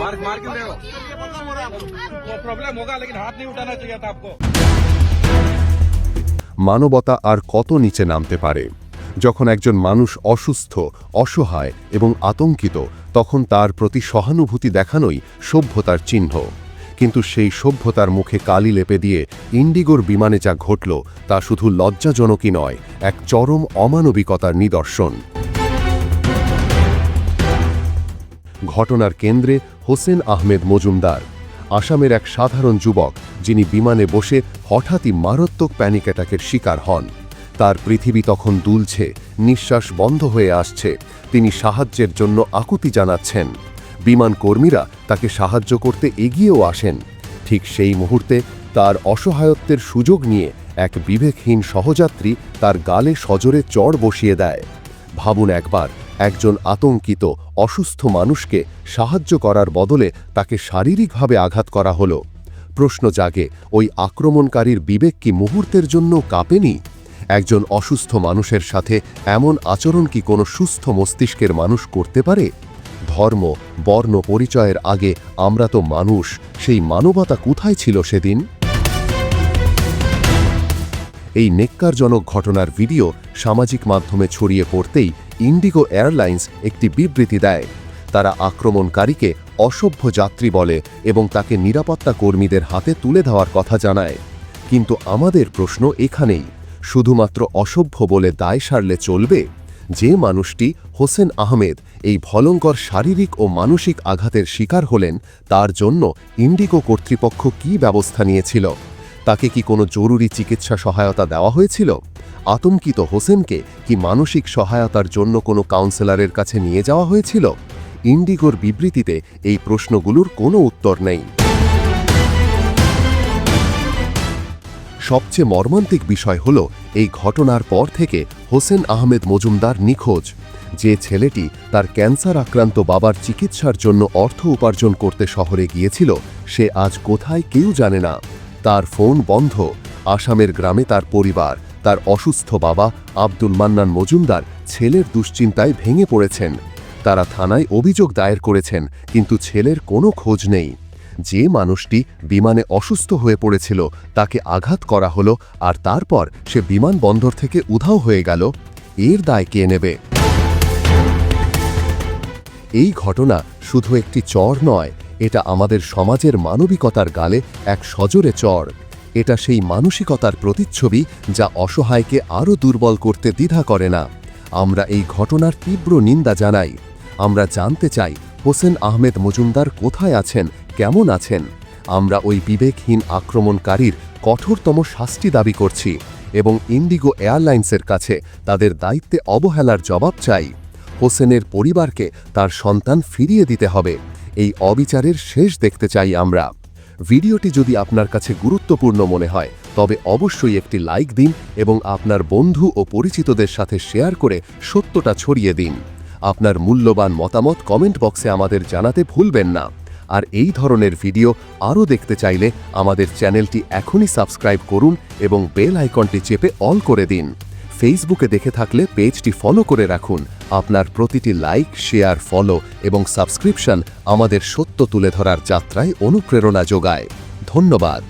मार मार क्यों रहे हो वो प्रॉब्लम होगा लेकिन हाथ नहीं उठाना चाहिए था आपको মানবতা আর কত নিচে নামতে পারে যখন একজন মানুষ অসুস্থ অসহায় এবং আতঙ্কিত তখন তার প্রতি সহানুভূতি দেখানোই সভ্যতার চিহ্ন কিন্তু সেই সভ্যতার মুখে কালি লেপে দিয়ে ইন্ডিগোর বিমানে যা ঘটল তা শুধু লজ্জাজনকই নয় এক চরম অমানবিকতার নিদর্শন ঘটনার কেন্দ্রে হোসেন আহমেদ মজুমদার, আসামের এক সাধারণ যুবক যিনি বিমানে বসে হঠাৎই মারাত্মক প্যানিক অ্যাটাকের শিকার হন। তার পৃথিবী তখন দুলছে, নিঃশ্বাস বন্ধ হয়ে আসছে। তিনি সাহায্যের জন্য আকুতি জানাচ্ছেন। বিমান কর্মীরা তাকে সাহায্য করতে এগিয়েও আসেন। ঠিক সেই মুহূর্তে তার অসহায়ত্বের সুযোগ নিয়ে এক বিবেকহীন সহযাত্রী তার গালে সজোরে চড় বসিয়ে দেয়। ভাবুন একবার একজন আতঙ্কিত, অসুস্থ মানুষকে সাহায্য করার বদলে তাকে শারীরিকভাবে আঘাত করা হলো। প্রশ্ন জাগে, ওই আক্রমণকারীর বিবেক কি মুহূর্তের জন্য কাঁপেনি একজন অসুস্থ মানুষের সাথে এমন আচরণ কি কোনো সুস্থ মস্তিষ্কের মানুষ করতে পারে? ধর্ম, বর্ণ পরিচয়ের আগে আমরা তো মানুষ, সেই মানবতা কোথায় ছিল সেদিন? এই নেক্কারজনক ঘটনার ভিডিও সামাজিক মাধ্যমে ছড়িয়ে পড়তেই ইন্ডিগো এয়ারলাইন্স একটি বিবৃতি দেয়। তারা আক্রমণকারীকে অসভ্য যাত্রী বলে এবং তাকে নিরাপত্তা কর্মীদের হাতে তুলে দেওয়ার কথা জানায়। কিন্তু আমাদের প্রশ্ন এখানেই, শুধুমাত্র অসভ্য বলে দায় সারলে চলবে? যে মানুষটি হোসেন আহমেদ এই ভয়ঙ্কর শারীরিক ও মানসিক আঘাতের শিকার হলেন, তার জন্য ইন্ডিগো কর্তৃপক্ষ কী ব্যবস্থা নিয়েছিল? তাকে কি কোনো জরুরি চিকিৎসা সহায়তা দেওয়া হয়েছিল? আতঙ্কিত হোসেনকে কি মানসিক সহায়তার জন্য কোনো কাউন্সেলরের কাছে নিয়ে যাওয়া হয়েছিল? ইন্ডিগোর বিবৃতিতে এই প্রশ্নগুলোর কোনো উত্তর নেই। সবচেয়ে মর্মান্তিক বিষয় হল এই ঘটনার পর থেকে হোসেন আহমেদ মজুমদার নিখোঁজ। যে ছেলেটি তার ক্যান্সার আক্রান্ত বাবার চিকিৎসার জন্য অর্থ উপার্জন করতে শহরে গিয়েছিল, সে আজ কোথায় কেউ জানে না। তার ফোন বন্ধ। আসামের গ্রামে তার পরিবার, তার অসুস্থ বাবা আব্দুল মান্নান মজুমদার ছেলের দুশ্চিন্তায় ভেঙে পড়েছেন। তারা থানায় অভিযোগ দায়ের করেছেন, কিন্তু ছেলের কোনো খোঁজ নেই। যে মানুষটি বিমানে অসুস্থ হয়ে পড়েছিল, তাকে আঘাত করা হলো আর তারপর সে বিমানবন্দর থেকে উধাও হয়ে গেল। এর দায় কে নেবে? এই ঘটনা শুধু একটি চর নয় এটা আমাদের সমাজের মানবিকতার গালে এক সজোরে চর। এটা সেই মানসিকতার প্রতিচ্ছবি যা অসহায়কে আরও দুর্বল করতে দ্বিধা করে না। আমরা এই ঘটনার তীব্র নিন্দা জানাই। আমরা জানতে চাই, হোসেন আহমেদ মজুমদার কোথায় আছেন, কেমন আছেন? আমরা ওই বিবেকহীন আক্রমণকারীর কঠোরতম শাস্তি দাবি করছি এবং ইন্ডিগো এয়ারলাইন্সের কাছে তাদের দায়িত্বে অবহেলার জবাব চাই। হোসেনের পরিবারকে তার সন্তান ফিরিয়ে দিতে হবে। এই অবিচারের শেষ দেখতে চাই আমরা। ভিডিওটি যদি আপনার কাছে গুরুত্বপূর্ণ মনে হয়, তবে অবশ্যই একটি লাইক দিন এবং আপনার বন্ধু ও পরিচিতদের সাথে শেয়ার করে সত্যটা ছড়িয়ে দিন। আপনার মূল্যবান মতামত কমেন্ট বক্সে আমাদের জানাতে ভুলবেন না। আর এই ধরনের ভিডিও আরও দেখতে চাইলে আমাদের চ্যানেলটি এখনই সাবস্ক্রাইব করুন এবং বেল আইকনটি চেপে অল করে দিন। ফেসবুকে দেখে থাকলে পেজটি ফলো করে রাখুন। আপনার প্রতিটি লাইক শেয়ার ফলো এবং সাবস্ক্রিপশন আমাদের সত্য তুলে ধরার যাত্রায় অনুপ্রেরণা যোগায়। ধন্যবাদ।